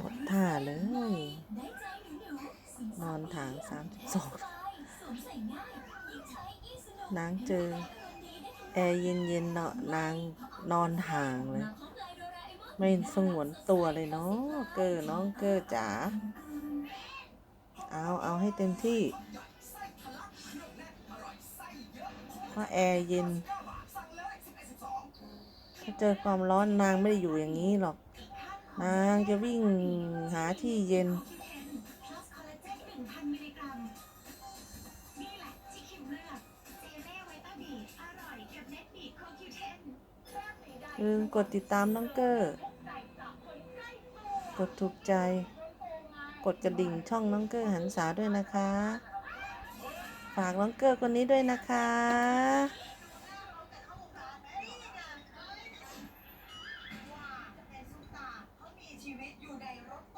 หมดท่าเลย นอนถางสามสิบสองนางเจอ แอร์เย็นๆเนาะนางนอนห่างเลย ไม่สงวนตัวเลยเนาะเกอร์น้องเกอร์จ๋าเอาเอาให้เต็มที่เพราะแอร์เย็นถ้าเจอความร้อนนางไม่ได้อยู่อย่างนี้หรอก นางจะวิ่งหาที่เย็น ลืมกดติดตามน้องเกอร์ กดถูกใจ กดกระดิ่งช่องน้องเกอร์หันษาด้วยนะคะ ฝากน้องเกอร์คนนี้ด้วยนะคะ ในรถตู้